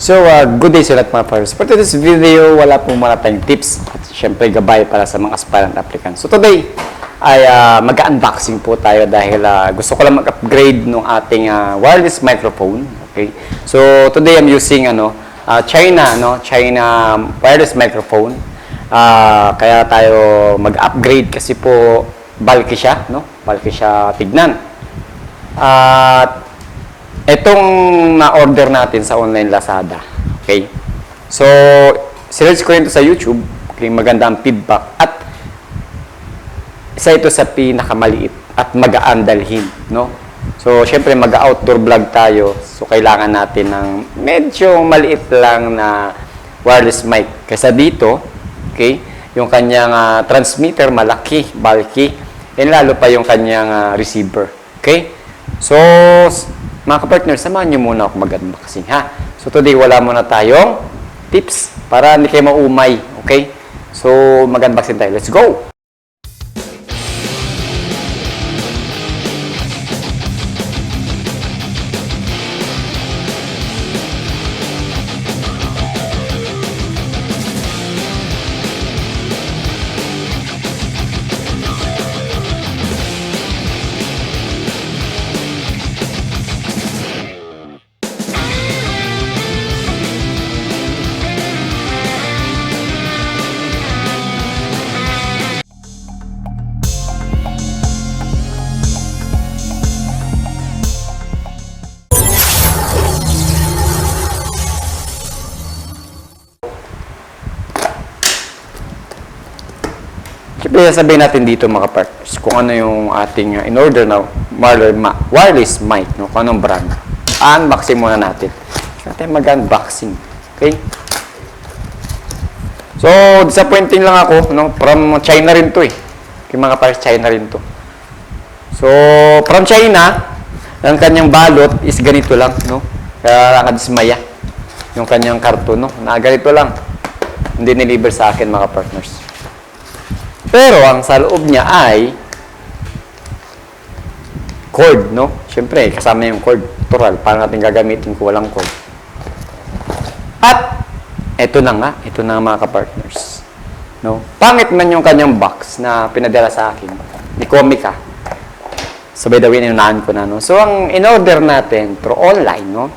So, uh, good day sa lahat mga players. For today's video, wala pong mga tayong tips at syempre gabay para sa mga aspirant applicants. So today, ay uh, mag-unboxing po tayo dahil uh, gusto ko lang mag-upgrade ng ating uh, wireless microphone. Okay? So today I'm using ano, uh, China, no? China wireless microphone. Ah, kaya tayo mag-upgrade kasi po bulky siya, no? Bulky siya tignan. At itong na-order natin sa online Lazada. Okay? So, sinerge ko ito sa YouTube. Okay, maganda ang feedback. At isa ito sa pinakamaliit at magaan dalhin, no? So, syempre mag-outdoor vlog tayo. So, kailangan natin ng medyo maliit lang na wireless mic. Kaysa dito, okay, yung kanyang ah, transmitter malaki, bulky, and lalo pa yung kanyang ah, receiver. Okay? So, mga kapartner, samahan nyo muna ako mag-unboxing, ha? So, today, wala muna tayong tips para hindi kayo maumay, okay? So, mag-unboxing tayo. Let's go! Sasabihin natin dito mga partners kung ano yung ating uh, in-order na ma- wireless mic, no? kung anong brand. Unboxing muna natin. Natin mag-unboxing. Okay? So, disappointing lang ako. No? From China rin to eh. Yung mga partners, China rin to. So, from China, ang kanyang balot is ganito lang. No? Kaya nakadismaya yung kanyang karton. No? Na ganito lang. Hindi niliver sa akin mga partners. Pero ang sa loob niya ay cord, no? Siyempre, kasama yung cord. Tural, paano natin gagamitin kung walang cord? At, eto na nga, ito na mga kapartners. No? Pangit man yung kanyang box na pinadala sa akin ni Comica. So, by the way, inunahan ko na, no? So, ang in-order natin through online, no?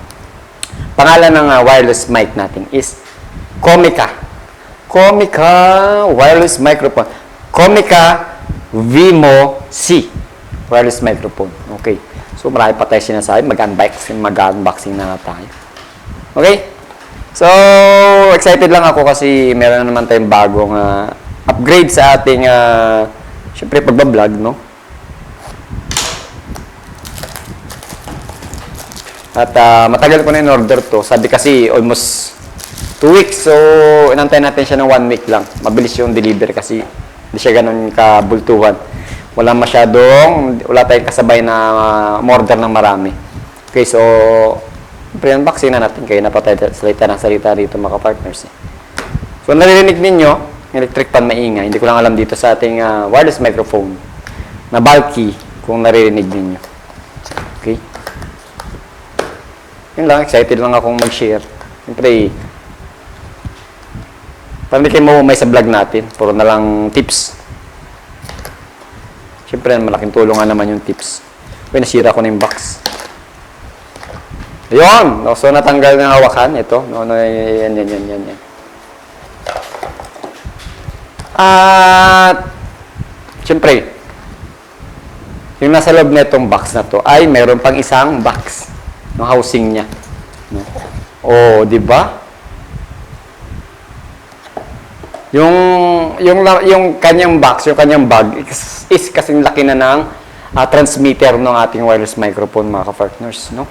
Pangalan ng ah, wireless mic natin is Comica. Comica wireless microphone. Comica Vimo C wireless microphone. Okay. So, marami pa tayo sinasabi. Mag-unboxing, mag-unboxing na tayo. Okay? So, excited lang ako kasi meron na naman tayong bagong ah, upgrade sa ating, uh, syempre, pagbablog, no? At ah, matagal ko na in-order to. Sabi kasi almost 2 weeks. So, inantay natin siya ng 1 week lang. Mabilis yung deliver kasi hindi siya ganun kabultuhan. Wala masyadong, wala tayong kasabay na uh, order ng marami. Okay, so, pre-unboxing na natin. Kaya na pa tayo salita ng salita dito mga partners. Eh. So, naririnig ninyo, electric fan maingay. Hindi ko lang alam dito sa ating ah, wireless microphone na bulky kung naririnig ninyo. Okay? Yun lang, excited lang akong mag-share. Siyempre, para hindi kayo maumay sa vlog natin, puro na lang tips. Siyempre, malaking tulong nga naman yung tips. Uy, nasira ko na yung box. Ayun! No, so, natanggal ng hawakan. Ito. No, no, yan, yan, yan, yan, yan. At, siyempre, yung nasa loob nitong box na to ay meron pang isang box ng housing niya. No? Oh, di ba? Yung yung yung kanyang box, yung kanyang bag is, is kasing laki na ng ah, transmitter ng ating wireless microphone mga ka-partners, no?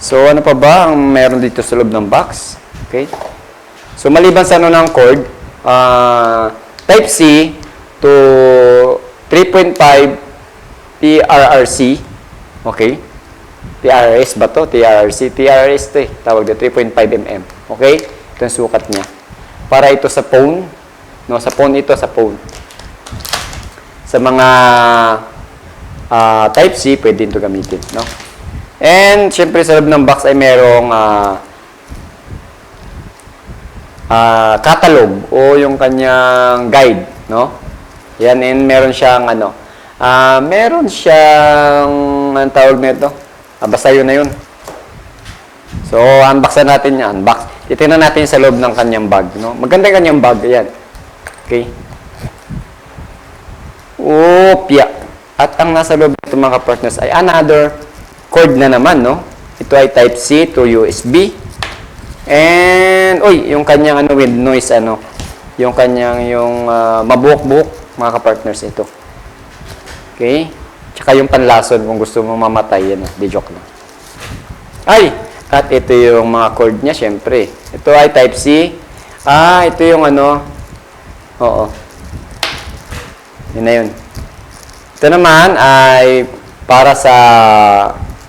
So ano pa ba ang meron dito sa loob ng box? Okay? So maliban sa ano ng cord, ah, type C to 3.5 TRRC. Okay? TRS ba to? TRRC. TRS to eh. Tawag na 3.5 mm. Okay? Ito yung sukat niya. Para ito sa phone. No, sa phone ito, sa phone. Sa mga ah, type C, pwede ito gamitin. No? And, syempre, sa loob ng box ay merong ah, ah, catalog o yung kanyang guide, no? Yan, and meron siyang ano, ah, meron siyang, anong tawag nito? Ah, basta yun na yun. So, unboxan natin yan. Unbox. Titingnan natin sa loob ng kanyang bag, no? Maganda kanyang bag, yan. Okay. Opya. At ang nasa loob nito mga partners ay another cord na naman, no? Ito ay Type-C to USB. And, uy, yung kanyang ano with noise, ano, yung kanyang yung ah, mabuhok-buhok, mga ka-partners, ito. Okay? Tsaka yung panlason kung gusto mo mamatay, yan, di joke lang. Ay, at ito yung mga cord niya, syempre. Ito ay Type-C. Ah, ito yung ano, oo. Yun na yun. Ito naman ay para sa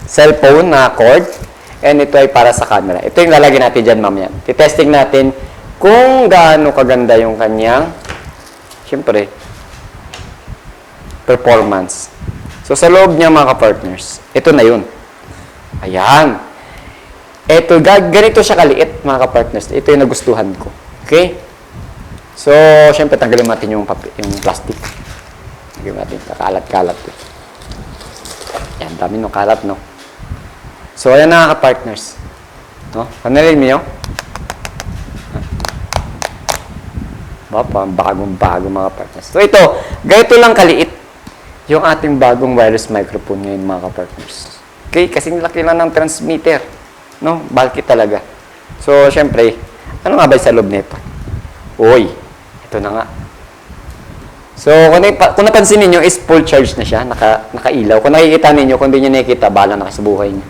cellphone na cord. And ito ay para sa camera. Ito yung lalagyan natin dyan, ma'am, yan. Titesting natin kung gaano kaganda yung kanyang, syempre, performance. So, sa loob niya, mga partners ito na yun. Ayan. Ito, ga- ganito siya kaliit, mga partners Ito yung nagustuhan ko. Okay? So, syempre, tanggalin natin yung, yung plastic. Tanggalin natin. Kakalat-kalat. eh. Yan, dami ng kalat, no? So, ayan na, partners No? Panalin niyo? Ba, bagong-bago mga partners. So, ito, ganito lang kaliit yung ating bagong wireless microphone ngayon, mga partners Okay? Kasing laki lang ng transmitter. No? Bulky talaga. So, syempre, ano nga ba sa loob nito? Uy, ito na nga. So, kung, naipa- kung napansin ninyo, is full charge na siya, naka, nakailaw. Kung nakikita ninyo, kung hindi nyo nakikita, bala na sa buhay niyo.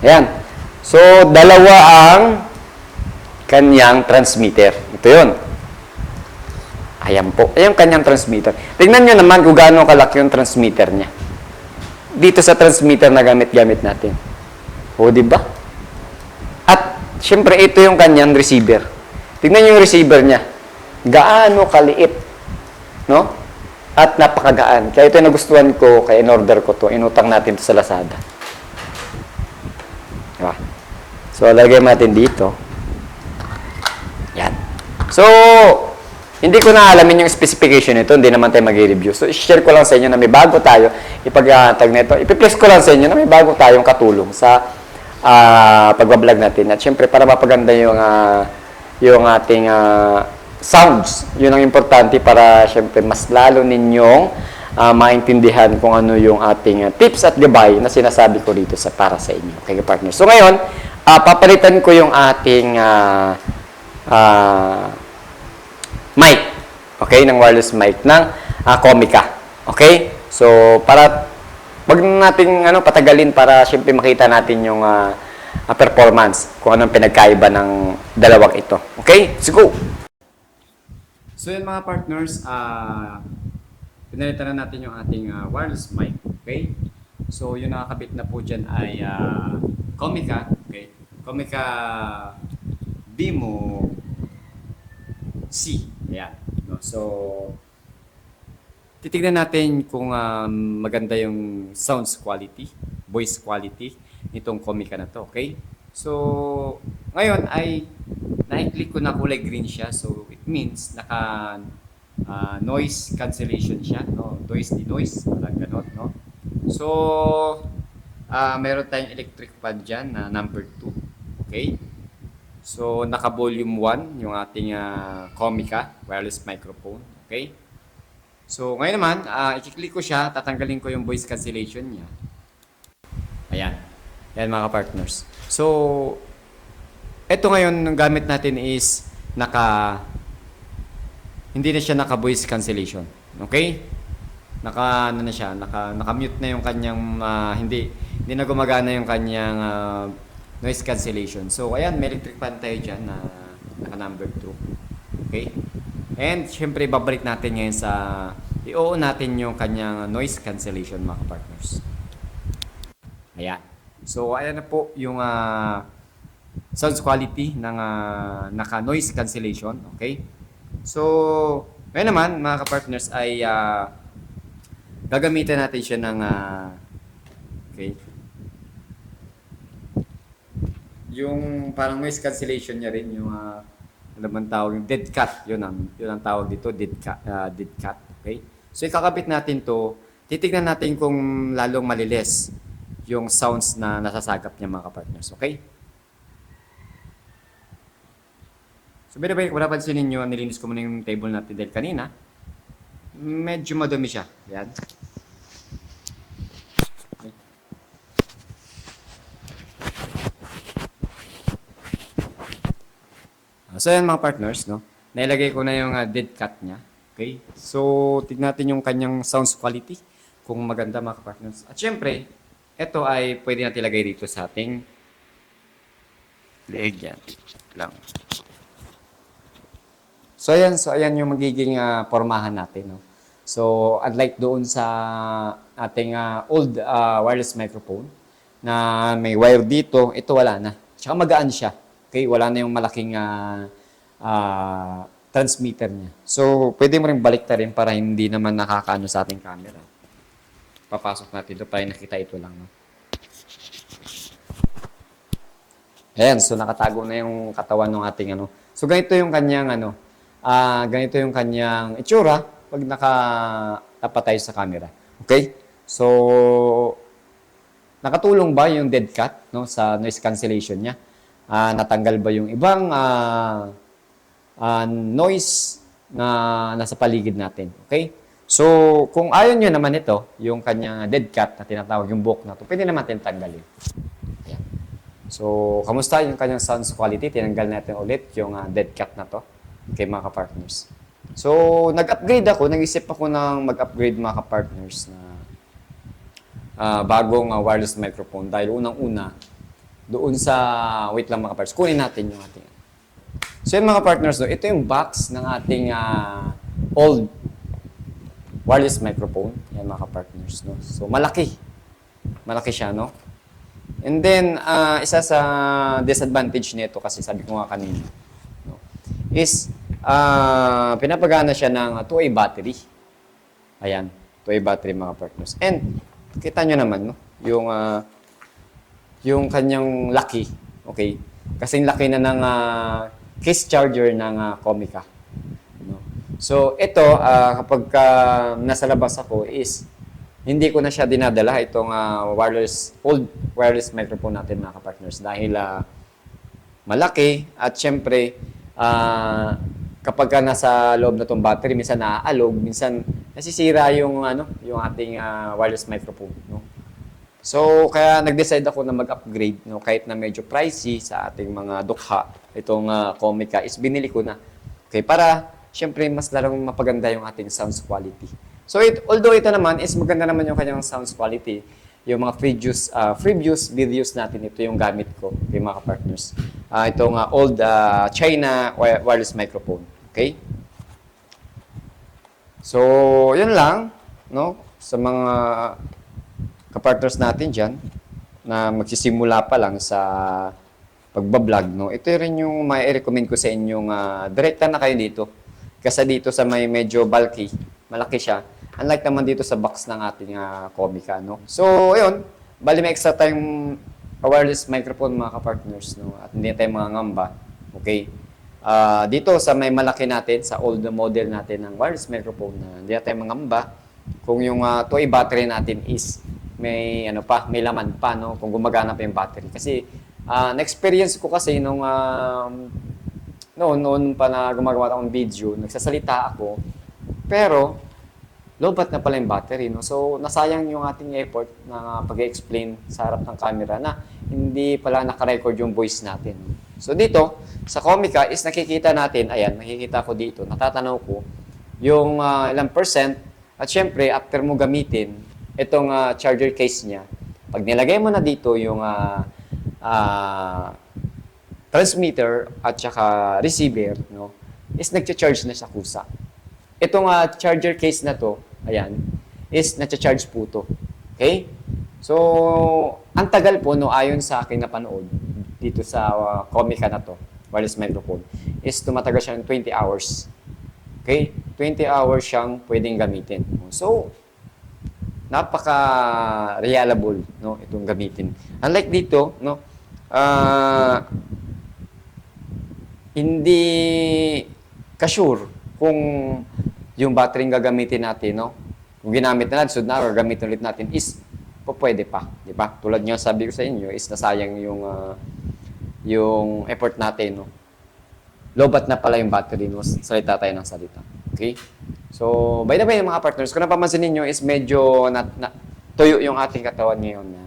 Ayan. So, dalawa ang kanyang transmitter. Ito yun. Ayan po. Ayan kanyang transmitter. Tingnan nyo naman kung gaano kalaki yung transmitter niya. Dito sa transmitter na gamit-gamit natin. O, di ba? At, syempre, ito yung kanyang receiver. Tingnan yung receiver niya. Gaano kaliit. No? At napakagaan. Kaya ito yung nagustuhan ko, kaya in-order ko to. Inutang natin to sa Lazada. Diba? So, lagay natin dito. Yan. So, hindi ko na alamin yung specification nito, hindi naman tayo mag-review. So, share ko lang sa inyo na may bago tayo, ipag-tag nito. Ipi-place ko lang sa inyo na may bago tayong katulong sa ah, pagbablog natin. At syempre, para mapaganda yung, ah, yung ating ah, sounds. Yun ang importante para syempre mas lalo ninyong ah, maintindihan kung ano yung ating ah, tips at gabay na sinasabi ko dito sa para sa inyo. Okay, partner. So ngayon, ah, papalitan ko yung ating ah, ah, mic. Okay, ng wireless mic ng ah, Comica. Okay? So, para wag na natin ano patagalin para syempre makita natin yung ah, performance kung anong pinagkaiba ng dalawang ito. Okay? Let's go. So yan mga partners, ah pinalitan na natin yung ating ah, wireless mic. Okay? So yung nakakabit na po dyan ay ah, Comica. Okay? Comica Bimo C. Ayan. No? So, titignan natin kung um, maganda yung sounds quality, voice quality nitong Comica na to, okay? So, ngayon ay na-click ko na kulay green siya. So, it means naka ah, noise cancellation siya, no? Noise di noise, parang ganon, no? So, ah meron tayong electric fan dyan na number 2. Okay? So, naka-volume 1 yung ating ah, Comica wireless microphone. Okay? So, ngayon naman, uh, i-click ko siya, tatanggalin ko yung voice cancellation niya. Ayan. Ayan mga partners. So, ito ngayon, ang gamit natin is naka, hindi na siya naka-voice cancellation. Okay? Naka, ano na siya, naka, naka-mute na yung kanyang, ah, hindi, hindi na gumagana yung kanyang ah, noise cancellation. So, ayan, may electric fan tayo dyan na naka number 2. Okay? And, syempre, babalik natin ngayon sa, i-oo natin yung kanyang noise cancellation, mga partners. Ayan. So, ayan na po yung ah, sounds quality ng ah, naka-noise cancellation. Okay? So, ngayon naman, mga ka-partners, ay ah, gagamitin natin siya ng ah, okay, yung parang noise cancellation niya rin, yung ah, ano man tawag dead cat, yun ang, yun ang tawag dito, dead cat, ah, dead cat, okay? So ikakabit natin to, titignan natin kung lalong malilis yung sounds na nasasagap niya mga partners, okay? So by the way, kung napansin ninyo, nilinis ko muna yung table natin dahil kanina, medyo madumi siya. Yan. So yan mga partners, no? Nailagay ko na yung ah, dead cat niya. Okay? So, tignan natin yung kanyang sounds quality kung maganda mga partners. At syempre, ito ay pwede natin ilagay dito sa ating leeg yan. Lang. So ayan, so ayan yung magiging ah, pormahan natin, no? So, unlike doon sa ating ah, old ah, wireless microphone na may wire dito, ito wala na. Tsaka magaan siya. Okay, wala na yung malaking ah, ah, transmitter niya. So, pwede mo rin baliktarin para hindi naman nakakaano sa ating camera. Papasok natin ito para nakita ito lang. No? Ayan, so nakatago na yung katawan ng ating ano. So, ganito yung kanyang ano, ah ganito yung kanyang itsura pag nakatapat tayo sa camera. Okay? So, nakatulong ba yung dead cat no, sa noise cancellation niya? Ah, natanggal ba yung ibang ah, ah, noise na nasa paligid natin? Okay? So, kung ayaw nyo naman ito, yung kanyang dead cat na tinatawag yung buhok na to, pwede naman natin tanggalin. Ayan. So, kamusta yung kanyang sounds quality? Tinanggal natin ulit yung ah, dead cat na to kay mga partners. So, nag-upgrade ako, nag-isip ako ng mag-upgrade mga partners na ah, bagong ah, wireless microphone dahil unang-una doon sa wait lang mga partners, kunin natin yung ating So yun mga partners, no, ito yung box ng ating ah, old wireless microphone. Yan mga partners, no. So malaki. Malaki siya, no. And then ah, isa sa disadvantage nito kasi sabi ko nga kanina, no, is ah, pinapagana siya ng 2A battery. Ayan, 2A battery mga partners. And kita nyo naman, no, yung ah, yung kanyang laki, okay? Kasing laki na ng ah, case charger ng ah, Comica. No? So, ito, ah, kapag ka nasa labas ako is, hindi ko na siya dinadala itong ah, wireless, old wireless microphone natin mga partners dahil ah, malaki at syempre, ah, kapag ka nasa loob na tong battery, minsan naaalog, minsan nasisira yung ano, yung ating ah, wireless microphone, no? So, kaya nag-decide ako na mag-upgrade, no, kahit na medyo pricey sa ating mga dukha, itong uh, Comica, is binili ko na. Okay, para, syempre, mas larong mapaganda yung ating sounds quality. So, it, although ito naman, is maganda naman yung kanyang sounds quality, yung mga previous, uh, previous videos natin, ito yung gamit ko, okay, mga partners. Uh, itong uh, old uh, China wi- wireless microphone. Okay? So, yun lang, no? Sa mga kapartners natin dyan na magsisimula pa lang sa pagbablog, no? Ito rin yung may recommend ko sa inyong uh, direkta na kayo dito. Kasi dito sa may medyo bulky, malaki siya. Unlike naman dito sa box ng ating uh, Comica, no? So, ayun, bali may extra tayong wireless microphone mga kapartners, no? At hindi tayo mga ngamba. Okay? Ah, dito sa may malaki natin, sa old model natin ng wireless microphone na hindi tayo mangamba, kung yung uh, toy battery natin is may ano pa, may laman pa no kung gumagana pa yung battery. Kasi ah, na-experience ko kasi nung um, noon noon pa na gumagawa ako ng video, nagsasalita ako. Pero lobat na pala yung battery, no? So, nasayang yung ating effort na pag-explain sa harap ng camera na hindi pala naka-record yung voice natin. So, dito, sa Comica is nakikita natin, ayan, nakikita ko dito, natatanaw ko, yung ah, ilang percent, at syempre, after mo gamitin, itong ah, charger case niya, pag nilagay mo na dito yung ah, ah, transmitter at saka receiver, no, is nagcha-charge na sa kusa. Itong ah, charger case na to, ayan, is nagcha-charge po to. Okay? So, ang tagal po, no, ayon sa akin na panood dito sa uh, Comica na to, wireless microphone, is tumatagal siya ng 20 hours. Okay? 20 hours siyang pwedeng gamitin. So, napaka reliable no itong gamitin. Unlike dito, no, ah hindi ka-sure kung yung battery gagamitin natin, no? Kung ginamit na natin, sunod na araw, gamitin ulit natin, is po pwede pa, di ba? Tulad nga sabi ko sa inyo, is nasayang yung ah, yung effort natin, no? Lobat na pala yung battery, no? Salita tayo ng salita. Okay? So, by the way, mga partners, kung napapansin ninyo is medyo na, na, tuyo yung ating katawan ngayon na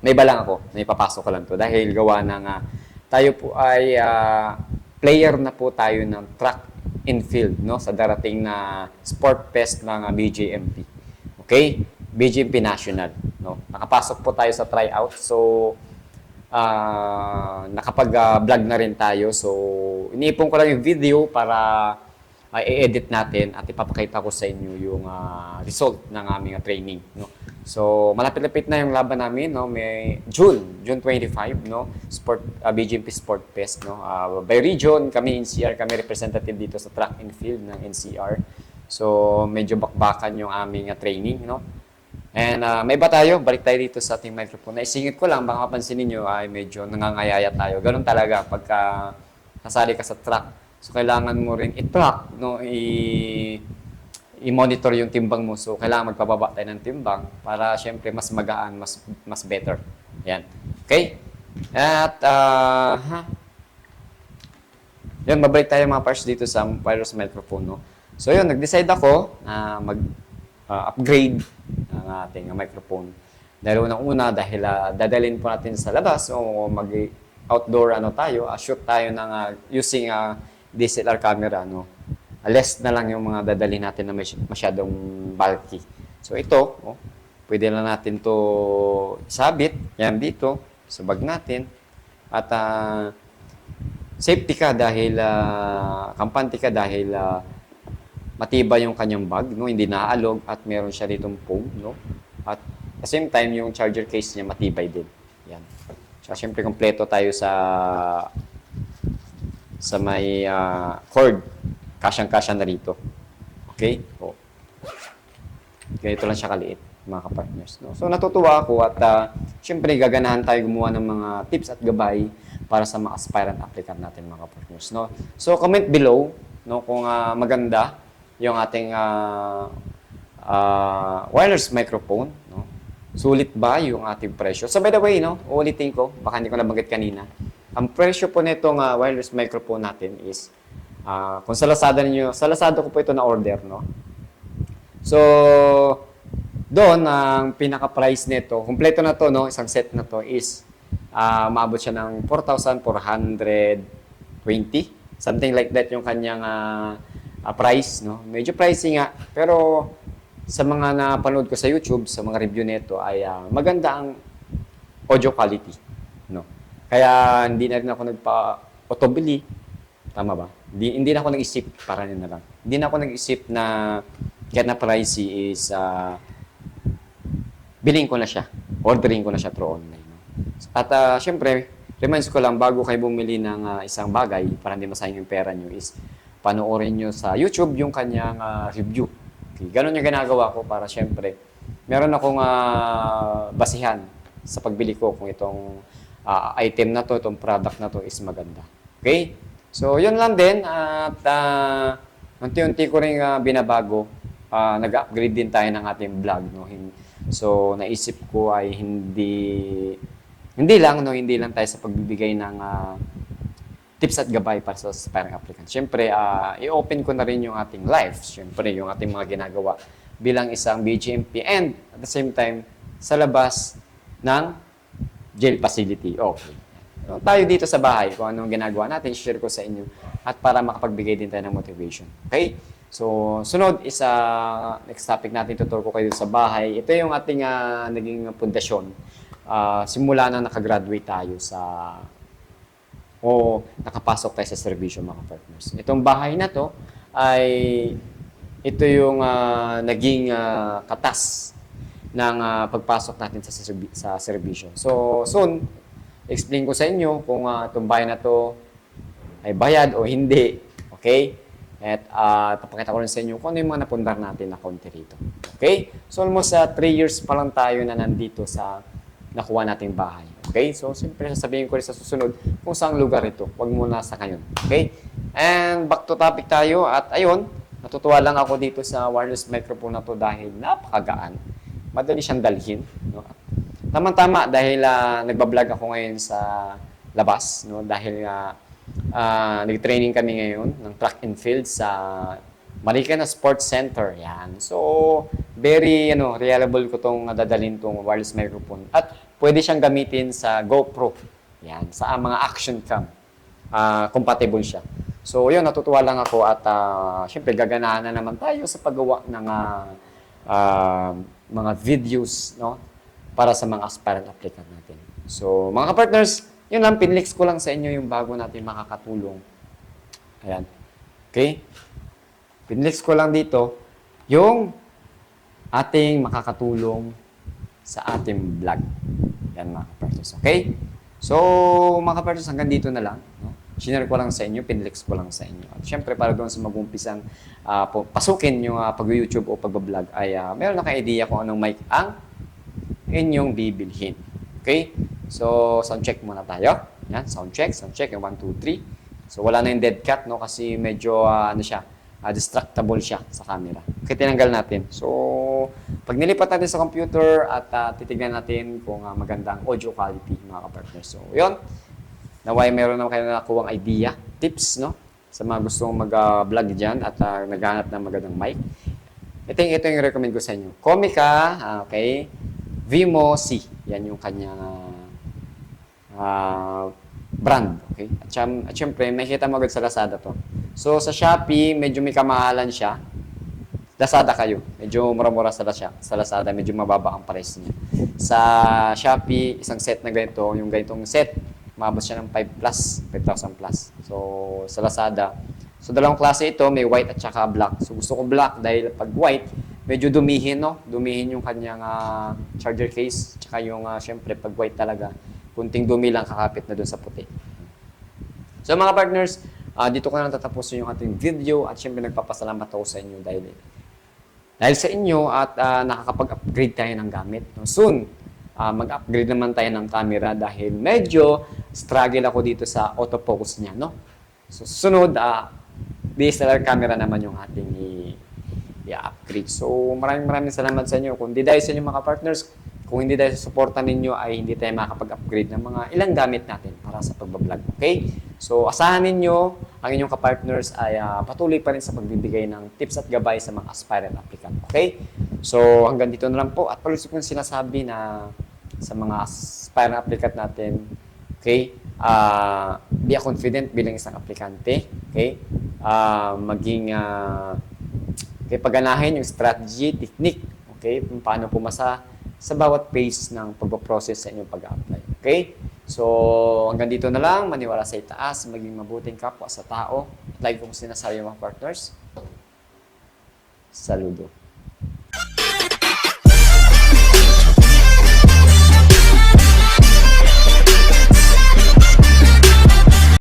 may iba lang ako, may papasok ko lang to dahil gawa ng ah, tayo po ay ah, player na po tayo ng track and field no sa darating na Sport Fest ng ah, BJMP. Okay? BJMP National, no. Nakapasok po tayo sa tryout. So ah nakapag-vlog na rin tayo. So iniipon ko lang yung video para ah, i-edit natin at ipapakita ko sa inyo yung ah, result ng aming ah, training, no. So, malapit-lapit na yung laban namin, no? May June, June 25, no? Sport uh, BGMP Sport Fest, no? Uh, by region, kami NCR, kami representative dito sa track and field ng NCR. So, medyo bakbakan yung aming uh, training, no? And uh, may ba tayo? Balik tayo dito sa ating microphone. Naisingit ko lang, baka mapansin ninyo ay medyo nangangayaya tayo. Ganun talaga pagka nasali ka sa track. So, kailangan mo rin i-track, no? I i-monitor yung timbang mo. So, kailangan magpababa tayo ng timbang para syempre mas magaan, mas mas better. Yan. Okay? At, ah, ha? Yan, babalik tayo mga parts dito sa wireless microphone, no? So, yun, nag-decide ako na mag-upgrade ng ating microphone. Dahil unang-una, dahil ah, dadalhin po natin sa labas o mag-outdoor ano tayo, ah, shoot tayo ng ah, using a DSLR camera, no? less na lang yung mga dadali natin na masy- masyadong bulky. So ito, oh, pwede na natin to sabit, yan dito, sa bag natin. At ah, safety ka dahil, ah, kampante ka dahil ah, matibay yung kanyang bag, no? hindi naaalog at meron siya ditong foam. No? At at the same time, yung charger case niya matibay din. Yan. So, syempre, kompleto tayo sa sa may ah, cord kasyang-kasya na rito. Okay? O. Ganito lang siya kaliit, mga kapartners. No? So, natutuwa ako at uh, syempre gaganahan tayo gumawa ng mga tips at gabay para sa mga aspirant applicant natin, mga kapartners. No? So, comment below no, kung ah, maganda yung ating ah, ah, wireless microphone. No? Sulit ba yung ating presyo? So, by the way, no, uulitin ko, baka hindi ko nabanggit kanina. Ang presyo po nitong ah, wireless microphone natin is Ah, kung sa Lazada niyo, sa Lazada ko po ito na order, no? So, doon ang pinaka-price nito, kumpleto na to, no, isang set na to is ah maabot siya ng 4,420. Something like that yung kanyang ah, ah, price, no? Medyo pricey nga, pero sa mga napanood ko sa YouTube, sa mga review nito ay ah, maganda ang audio quality? Kaya hindi na rin ako nagpa-auto bili. Tama ba? Hindi, hindi na ako nag-isip, para na lang. Hindi na ako nag-isip na kahit na pricey is, uh, bilhin ko na siya. Ordering ko na siya through online. At uh, syempre, reminds ko lang, bago kayo bumili ng uh, isang bagay, para hindi masayang yung pera nyo, is panoorin nyo sa YouTube yung kanyang uh, review. Okay, ganun yung ginagawa ko para syempre, meron akong uh, basihan sa pagbili ko kung itong uh, item na to, itong product na to is maganda. Okay? So, yun lang din. At uh, unti-unti ko rin uh, binabago. Uh, nag-upgrade din tayo ng ating vlog. No? So, naisip ko ay hindi hindi lang, no, hindi lang tayo sa pagbibigay ng uh, tips at gabay para sa aspiring applicant. Siyempre, uh, i-open ko na rin yung ating life. Siyempre, yung ating mga ginagawa bilang isang BGMP and at the same time, sa labas ng jail facility. Okay. So, tayo dito sa bahay, kung anong ginagawa natin, share ko sa inyo at para makapagbigay din tayo ng motivation. Okay? So, sunod is uh, next topic natin tuturo ko kayo sa bahay. Ito yung ating uh, naging pundasyon. Uh, simula na nakagraduate tayo sa o nakapasok tayo sa serbisyo mga partners. Itong bahay na to ay ito yung uh, naging uh, katas ng uh, pagpasok natin sa serbi- sa serbisyo. So, soon explain ko sa inyo kung uh, itong bahay na to ay bayad o hindi. Okay? At uh, papakita ko rin sa inyo kung ano yung mga napundar natin na konti rito. Okay? So almost 3 uh, years pa lang tayo na nandito sa nakuha nating bahay. Okay? So, siyempre, sasabihin ko rin sa susunod kung saan lugar ito. Huwag muna sa ngayon. Okay? And back to topic tayo. At ayun, natutuwa lang ako dito sa wireless microphone na to dahil napakagaan. Madali siyang dalhin. No? Tama-tama dahil ah, nagbablog ako ngayon sa labas. No? Dahil uh, nag-training kami ngayon ng track and field sa Marikina Sports Center. Yan. So, very ano, reliable ko tong dadalhin tong wireless microphone. At pwede siyang gamitin sa GoPro. Yan. Sa mga action cam. Ah, compatible siya. So, yun, natutuwa lang ako at ah, syempre gaganahan na naman tayo sa paggawa ng ah, ah, mga videos, no? Para sa mga aspirant applicant natin. So, mga partners, yun lang, pinlix ko lang sa inyo yung bago natin makakatulong. Ayan. Okay? Pinlix ko lang dito yung ating makakatulong sa ating vlog. Yan mga kapartos. Okay? So, mga kapartos, hanggang dito na lang. No? Sinare ko lang sa inyo, pinlix ko lang sa inyo. At syempre, para doon sa mag-umpisang po- pasukin yung uh, pag-YouTube o pag-vlog, ay ah, meron na kayo idea kung anong mic ang inyong bibilhin. Okay? So, sound check muna tayo. Yan, sound check, sound check, yung 1, 2, 3. So, wala na yung dead cat, no? Kasi medyo, ah, ano siya, ah, distractable siya sa camera. Okay, tinanggal natin. So, pag nilipat natin sa computer at ah, titignan natin kung ah, maganda ang audio quality, mga kapartners. So, yun. Naway meron naman kayo nakuha idea, tips, no? Sa mga gustong mag-vlog dyan at ah, naghahanap ng magandang mic. Ito ito yung recommend ko sa inyo. Comica, ah, okay. Vimo C. Yan yung kanyang ah, brand. Okay? At, syem- at syempre, makikita mo agad sa Lazada to. So, sa Shopee, medyo may kamahalan siya. Lazada kayo. Medyo mura-mura sa, Lasha- sa Lazada. Medyo mababa ang price niya. Sa Shopee, isang set na ganito, yung ganitong set, maabot siya ng 5 plus, 5,000 plus. So, sa Lazada, so dalawang klase ito, may white at saka black. So, gusto ko black dahil pag white, medyo dumihin, no? Dumihin yung kanyang ah, charger case. Tsaka yung, ah, syempre, pag white talaga, kunting dumi lang kakapit na dun sa puti. So mga partners, ah, dito ko na tatapusin yung ating video at syempre nagpapasalamat ako sa inyo dahil dahil sa inyo at ah, nakakapag-upgrade tayo ng gamit. No? Soon, ah, mag-upgrade naman tayo ng camera dahil medyo struggle ako dito sa autofocus niya. No? So sunod, ah, DSLR camera naman yung ating i-upgrade. So maraming maraming salamat sa inyo. Kung di dahil sa inyo mga partners, kung hindi dahil sa suporta ninyo ay hindi tayo makakapag-upgrade ng mga ilang gamit natin para sa pagbablog. Okay? So, asahan ninyo ang inyong kapartners ay ah, patuloy pa rin sa pagbibigay ng tips at gabay sa mga aspirant applicant. Okay? So, hanggang dito na lang po. At palusin kong sinasabi na sa mga aspirant applicant natin, okay, ah be a confident bilang isang aplikante. Okay? Ah, maging ah, Okay, paganahin yung strategy, technique, okay, paano pumasa sa bawat phase ng pagpaprocess sa inyong pag-apply. Okay? So, hanggang dito na lang, maniwala sa itaas, maging mabuting kapwa sa tao. At like kong sinasabi mga partners, saludo.